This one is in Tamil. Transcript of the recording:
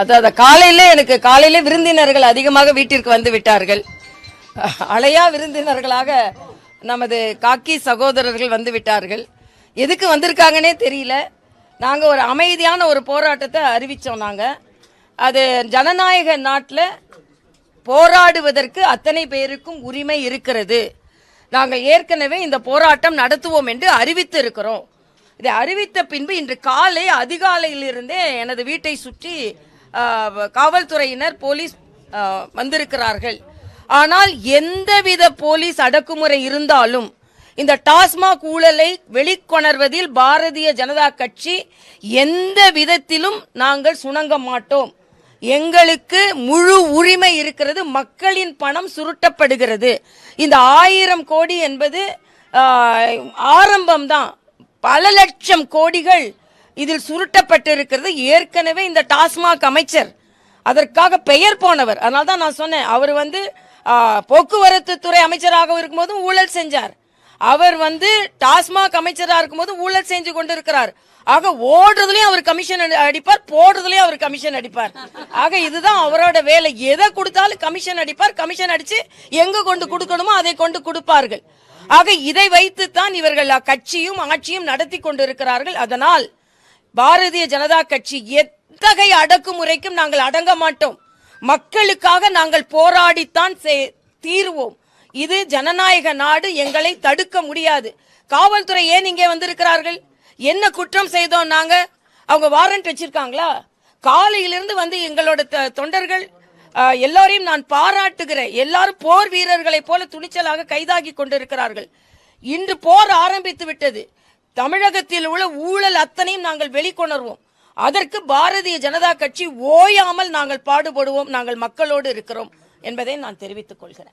அதாவது காலையில எனக்கு காலையில விருந்தினர்கள் அதிகமாக வீட்டிற்கு வந்து விட்டார்கள். அலையா விருந்தினர்களாக நமது காக்கி சகோதரர்கள் வந்து விட்டார்கள். எதுக்கு வந்திருக்காங்கன்னே தெரியல. நாங்கள் ஒரு அமைதியான ஒரு போராட்டத்தை அறிவித்தோம் நாங்கள் அது ஜனநாயக நாட்டில் போராடுவதற்கு அத்தனை பேருக்கும் உரிமை இருக்கிறது. நாங்கள் ஏற்கனவே இந்த போராட்டம் நடத்துவோம் என்று அறிவித்து இருக்கிறோம். இதை அறிவித்த பின்பு இன்று காலை அதிகாலையிலிருந்தே எனது வீட்டை சுற்றி காவல்துறையினர் போலீஸ் வந்திருக்கிறார்கள். ஆனால் எந்தவித போலீஸ் அடக்குமுறை இருந்தாலும் இந்த டாஸ்மாக் ஊழலை வெளிக்கொணர்வதில் பாரதிய ஜனதா கட்சி எந்த விதத்திலும் நாங்கள் சுணங்க மாட்டோம். எங்களுக்கு முழு உரிமை இருக்கிறது மக்களின் பணம் சுருட்டப்படுகிறது. இந்த ஆயிரம் கோடி என்பது ஆரம்பம்தான். பல லட்சம் கோடிகள் இதில் சுருட்டப்பட்டிருக்கிறது. ஏற்கனவே இந்த டாஸ்மாக் அமைச்சர் அதற்காக பெயர் போனவர். அதனால தான் நான் சொன்னேன். அவர் வந்து போக்குவரத்து துறை அமைச்சராக இருக்கும்போதும் ஊழல் செஞ்சார். அவர் வந்து டாஸ்மாக் அமைச்சராக இருக்கும்போது ஊழல் செஞ்சு கொண்டிருக்கிறார். ஆக ஓடுறதுலயும் அவர் கமிஷன் அடிப்பார் போடுறதுலயும் அவர் கமிஷன் அடிப்பார். ஆக இதுதான் அவரோட வேலை. எதை கொடுத்தாலும் கமிஷன் அடிப்பார். கமிஷன் அடிச்சு எங்க கொண்டு கொடுக்கணுமோ அதை கொண்டு கொடுப்பார்கள். ஆக இதை வைத்துத்தான் இவர்கள் அக்கட்சியும் ஆட்சியும் நடத்தி கொண்டிருக்கிறார்கள். அதனால் பாரதிய ஜனதா கட்சி எத்தகைய அடக்குமுறைக்கும் நாங்கள் அடங்க மாட்டோம். மக்களுக்காக நாங்கள் போராடித்தான் சே- தீருவோம். இது ஜனநாயக நாடு எங்களை தடுக்க முடியாது. காவல்துறை ஏன் இங்கே வந்திருக்கிறார்கள்? என்ன குற்றம் செய்தோம் நாங்க? அவங்க வாரண்ட் வச்சிருக்காங்களா? காலையிலிருந்து வந்து எங்களோட த- தொண்டர்கள் எல்லாரையும் நான் பாராட்டுகிறேன். எல்லாரும் போர் வீரர்களைப் போல துணிச்சலாக கைதாகி கொண்டிருக்கிறார்கள். இன்று போர் ஆரம்பித்து விட்டது. தமிழகத்தில் உள்ள ஊழல் அத்தனையும் நாங்கள் வெளிக்கொணர்வோம். அதற்கு பாரதிய ஜனதா கட்சி ஓயாமல் நாங்கள் பாடுபடுவோம். நாங்கள் மக்களோடு இருக்கிறோம் என்பதை நான் தெரிவித்துக் கொள்கிறேன்.